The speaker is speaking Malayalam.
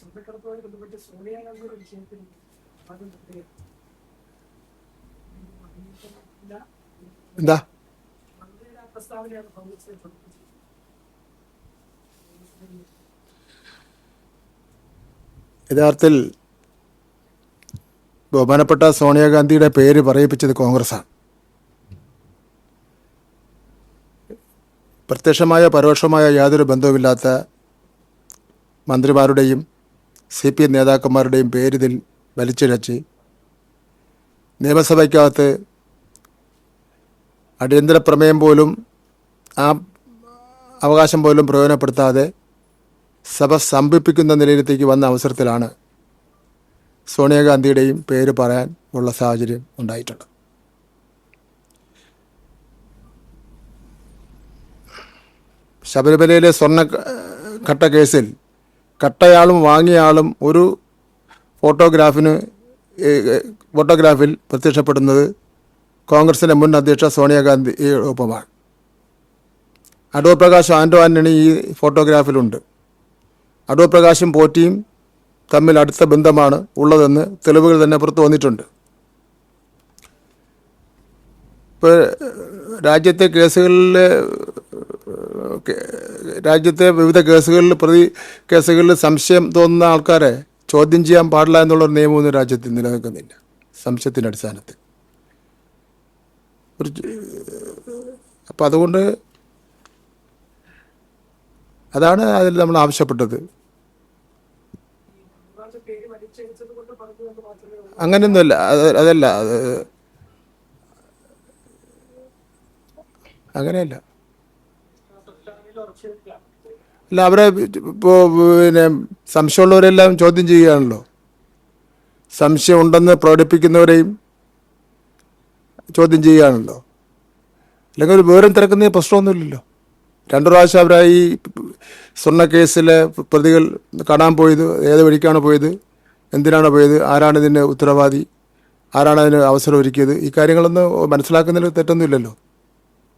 സ്വർണക്കടത്തുമായി ബന്ധപ്പെട്ട് സോണിയാഗാന്ധിയുടെ വിഷയത്തിൽ. എന്താ? യഥാർത്ഥത്തിൽ ബഹുമാനപ്പെട്ട സോണിയാഗാന്ധിയുടെ പേര് പറയിപ്പിച്ചത് കോൺഗ്രസ്സാണ്. പ്രത്യക്ഷമായ പരോക്ഷമായ യാതൊരു ബന്ധവുമില്ലാത്ത മന്ത്രിമാരുടെയും സി പി എം നേതാക്കന്മാരുടെയും പേരിതിൽ വലിച്ചിഴച്ച് നിയമസഭയ്ക്കകത്ത് അടിയന്തര പ്രമേയം പോലും ആ അവകാശം പോലും പ്രയോജനപ്പെടുത്താതെ സഭ സ്തംഭിപ്പിക്കുന്ന നിലയിലേക്ക് വന്ന അവസരത്തിലാണ് സോണിയാഗാന്ധിയുടെയും പേര് പറയാൻ ഉള്ള സാഹചര്യം ഉണ്ടായിട്ടുണ്ട്. ശബരിമലയിലെ സ്വർണ ഘട്ട കേസിൽ കട്ടയാളും വാങ്ങിയ ആളും ഒരു ഫോട്ടോഗ്രാഫിന് ഫോട്ടോഗ്രാഫിൽ പ്രത്യക്ഷപ്പെടുന്നത് കോൺഗ്രസിന്റെ മുൻ അധ്യക്ഷ സോണിയാഗാന്ധി ഒപ്പമാണ്. അടൂർ പ്രകാശ് ആൻഡോ ആന്റണി ഈ ഫോട്ടോഗ്രാഫിലുണ്ട്. അടൂർ പ്രകാശും പോറ്റിയും തമ്മിൽ അടുത്ത ബന്ധമാണ് ഉള്ളതെന്ന് തെളിവുകൾ തന്നെ പുറത്തു വന്നിട്ടുണ്ട്. ഇപ്പോൾ രാജ്യത്തെ കേസുകളിൽ രാജ്യത്തെ വിവിധ കേസുകളിൽ പ്രതി കേസുകളിൽ സംശയം തോന്നുന്ന ആൾക്കാരെ ചോദ്യം ചെയ്യാൻ പാടില്ല എന്നുള്ളൊരു നിയമമൊന്നും രാജ്യത്ത് നിലനിൽക്കുന്നില്ല. സംശയത്തിന്റെ അടിസ്ഥാനത്തിൽ. ഒരു അപ്പം അതുകൊണ്ട് അതാണ് അതിൽ നമ്മൾ ആവശ്യപ്പെട്ടത്. അങ്ങനെയൊന്നുമല്ല അതല്ല അത് അങ്ങനെയല്ല. അല്ല അവരെ ഇപ്പോൾ പിന്നെ സംശയമുള്ളവരെല്ലാം ചോദ്യം ചെയ്യുകയാണല്ലോ. സംശയം ഉണ്ടെന്ന് പ്രകടിപ്പിക്കുന്നവരെയും ചോദ്യം ചെയ്യുകയാണല്ലോ. അല്ലെങ്കിൽ ഒരു വിവരം തിരക്കുന്ന പ്രശ്നമൊന്നുമില്ലല്ലോ. രണ്ടു പ്രാവശ്യം അവരായി സ്വർണ കേസിലെ പ്രതികൾ കാണാൻ പോയത് ഏത് വഴിക്കാണ് പോയത് എന്തിനാണ് പോയത് ആരാണ് ഇതിന്റെ ഉത്തരവാദി ആരാണ് അതിന് അവസരം ഒരുക്കിയത് ഈ കാര്യങ്ങളൊന്നും മനസ്സിലാക്കുന്നതിൽ തെറ്റൊന്നുമില്ലല്ലോ.